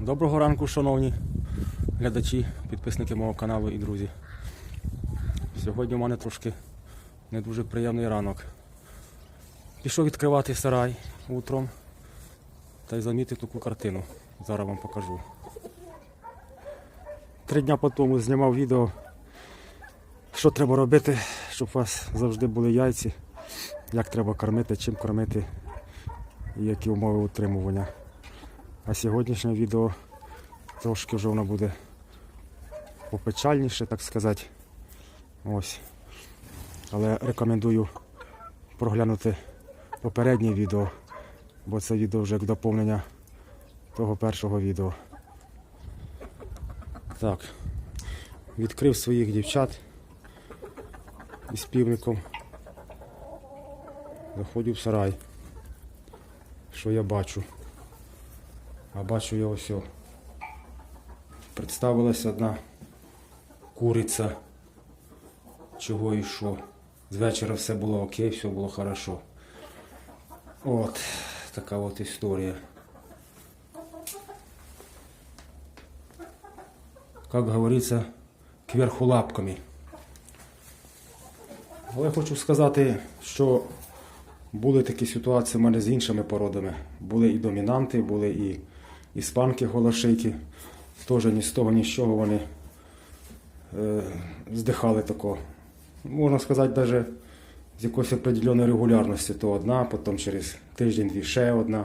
Доброго ранку, шановні глядачі, підписники мого каналу і друзі. Сьогодні у мене трошки не дуже приємний ранок. Пішов відкривати сарай утром та й замітив таку картину. Зараз вам покажу. Три дня по тому знімав відео, що треба робити, щоб у вас завжди були яйці, як треба кормити, чим кормити і які умови утримування. А сьогоднішнє відео трошки вже воно буде попечальніше, так сказати. Ось. Але рекомендую проглянути попереднє відео, бо це відео вже як доповнення того першого відео. Так. Відкрив своїх дівчат із півником. Заходжу в сарай. Що я бачу? А бачу я ось. Представилась одна куриця. Чого і що. З вечора все було окей, все було хорошо. От, така от історія. Как говорится, кверху лапками. Але хочу сказати, що були такі ситуації в мене з іншими породами. Були і домінанти, були і іспанки голошейки. Теж ні з того, ні з чого вони е, здихали тако. Можна сказати, навіть з якоїсь определеної регулярності. То одна, потім через тиждень-дві ще одна,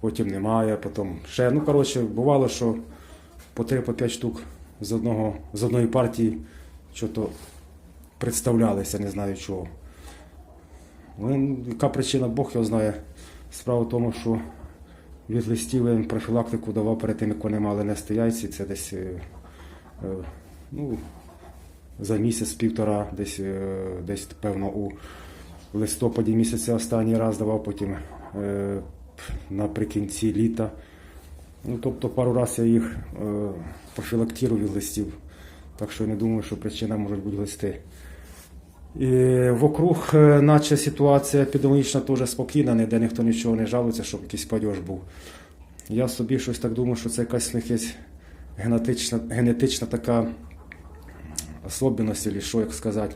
потім немає, потім ще. Ну, коротше, бувало, що по 3-5 штук з, одного, з одної партії що-то представлялися, не знаю чого. Ну, яка причина Бог його знає. Справа в тому, що від листів їм профілактику давав перед тим, як вони мали нести яйці. Це десь е, е, ну, за місяць-півтора, десь, е, десь, певно, у листопаді місяця останній раз давав, потім наприкінці літа. Ну, тобто пару разів я їх профілактирую від листів. Так що я не думаю, що причина можуть бути листи. Вокруг, е, наче ситуація епідемічна теж спокійна, ніде ніхто нічого не жалується, щоб якийсь падеж був. Я собі щось так думаю, що це якась в генетична, генетична така особливість, або що як сказати.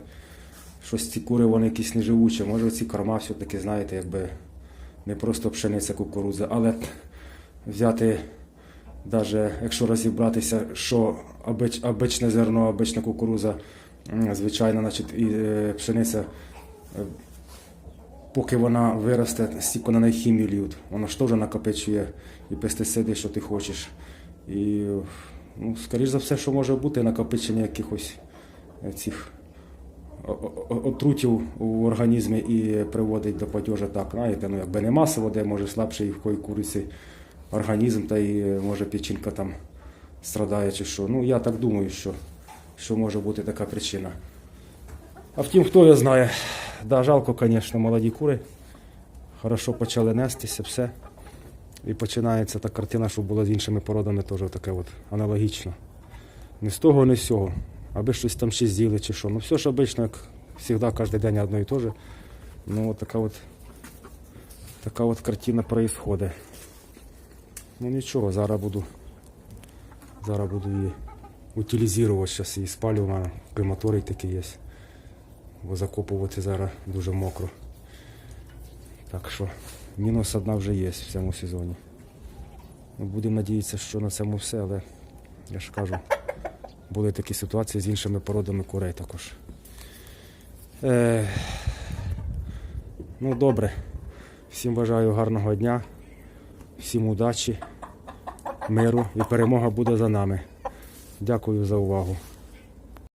Щось ці кури вони якісь неживучі. Може ці корма все-таки, знаєте, якби не просто пшениця кукурудза, але взяти, навіть якщо розібратися, що обич, обичне зерно, обична кукурудза, звичайно, значить, і е, пшениця, е, поки вона виросте, стільки на неї хімію льють. Вона ж теж накопичує і пестициди, що ти хочеш. І, ну, скоріш за все, що може бути накопичення якихось е, цих отрутів у організмі і приводить до падежа так, знаєте, ну якби не масово, де може слабший в кої куриці організм, та і може печінка там страдає чи що. Ну я так думаю, що, що може бути така причина. А втім, хто його знає. Да, жалко, звісно, молоді кури. Хорошо почали нестися, все. І починається та картина, що була з іншими породами, теж таке от аналогічно. Ні з того, ні з цього. Аби щось там ще з'їли чи що. Ну все ж обично, як завжди, кожен день одно і те же. Ну от така от, така от картина происходить. Ну нічого, зараз буду. Зараз буду її утилізувати, зараз її спалю, у крематорій такий є. Бо закопувати зараз дуже мокро. Так що мінус одна вже є в цьому сезоні. Ну, Будемо надіятися, що на цьому все, але я ж кажу, були такі ситуації з іншими породами курей також. Е, ну добре. Всім бажаю гарного дня, всім удачі, миру і перемога буде за нами. Дякую за увагу.